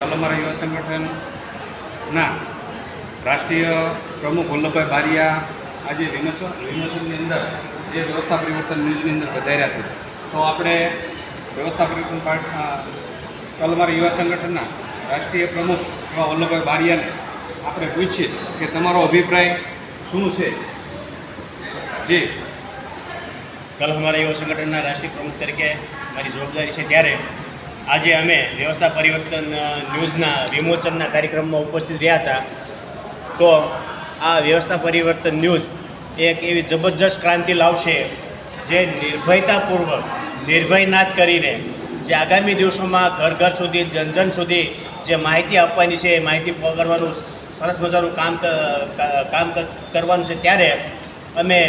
હાલ અમારા યુવા સંગઠનના રાષ્ટ્રીય પ્રમુખ વલ્લભભાઈ બારિયા આજે વિમોચન વિમોચનની અંદર જે વ્યવસ્થા પરિવર્તન ન્યૂઝની અંદર વધાર્યા છે. તો આપણે વ્યવસ્થા પરિવર્તન કાલ અમારા યુવા સંગઠનના રાષ્ટ્રીય પ્રમુખ એવા વલ્લભભાઈ બારિયાને આપણે પૂછીએ કે તમારો અભિપ્રાય શું છે? જે કાલ અમારા યુવા સંગઠનના રાષ્ટ્રીય પ્રમુખ તરીકે મારી જવાબદારી છે ત્યારે આજે અમે વ્યવસ્થા પરિવર્તન ન્યૂઝના વિમોચનના કાર્યક્રમમાં ઉપસ્થિત રહ્યા હતા. તો આ વ્યવસ્થા પરિવર્તન ન્યૂઝ એક એવી જબરજસ્ત ક્રાંતિ લાવશે જે નિર્ભયતાપૂર્વક નિર્ભયનાથ કરીને જે આગામી દિવસોમાં ઘર ઘર સુધી જન જન સુધી જે માહિતી આપવાની છે એ માહિતી પકડવાનું, સરસ મજાનું કામ કામ કરવાનું છે ત્યારે અમે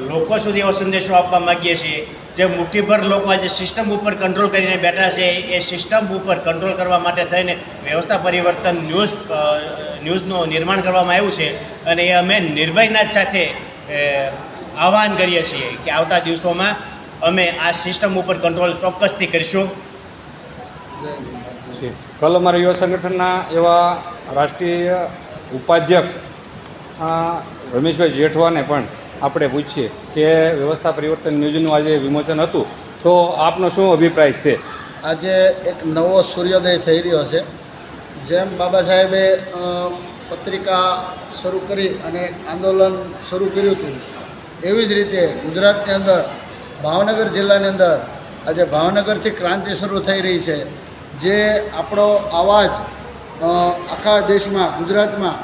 લોકો સુધી એવો સંદેશો આપવા માગીએ છીએ. જે મુઠ્ઠીભર લોકો આજે સિસ્ટમ ઉપર કંટ્રોલ કરીને બેઠા છે, એ સિસ્ટમ ઉપર કંટ્રોલ કરવા માટે થઈને વ્યવસ્થા પરિવર્તન ન્યૂઝ ન્યૂઝનું નિર્માણ કરવામાં આવ્યું છે. અને એ અમે નિર્ભયનાથ સાથે આહવાન કરીએ છીએ કે આવતા દિવસોમાં અમે આ સિસ્ટમ ઉપર કંટ્રોલ ચોક્કસથી કરીશું. કાલ અમારા યુવા સંગઠનના એવા રાષ્ટ્રીય ઉપાધ્યક્ષ રમેશભાઈ જેઠવાને પણ આપણે પૂછીએ કે વ્યવસ્થા પરિવર્તન ન્યૂઝનું આજે વિમોચન હતું, તો આપનો શું અભિપ્રાય છે? આજે એક નવો સૂર્યોદય થઈ રહ્યો છે. જેમ બાબા સાહેબે પત્રિકા શરૂ કરી અને આંદોલન શરૂ કર્યું હતું, એવી જ રીતે ગુજરાતની અંદર, ભાવનગર જિલ્લાની અંદર આજે ભાવનગરથી ક્રાંતિ શરૂ થઈ રહી છે. જે આપણો અવાજ આખા દેશમાં, ગુજરાતમાં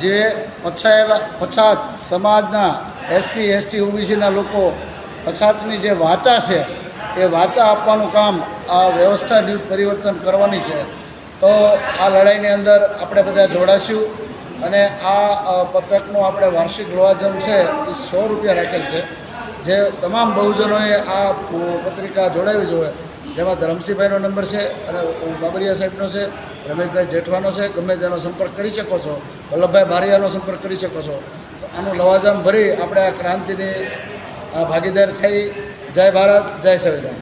જે પછાયેલા, પછાત સમાજના એસસી એસટી ઓબીસીના લોકો પછાતની જે વાચા છે એ વાચા આપવાનું કામ આ વ્યવસ્થા પરિવર્તન કરવાની છે. તો આ લડાઈની અંદર આપણે બધા જોડાશું અને આ અ, આપણે વાર્ષિક લોવાજમ છે એ સો રૂપિયા રાખેલ છે. જે તમામ બહુજનોએ આ પત્રિકા જોડાવી જોઈએ. જેમાં ધરમસિંહભાઈનો નંબર છે અને બાબરિયા સાહેબનો છે રમેશભાઈ જેઠવાનો છે. ગમે તેનો સંપર્ક કરી શકો છો. વલ્લભભાઈ બારિયાનો સંપર્ક કરી શકો છો. આનું લવાજમ ભરી આપણે આ ક્રાંતિની ભાગીદાર થઈ. જય ભારત જય સંવિધાન.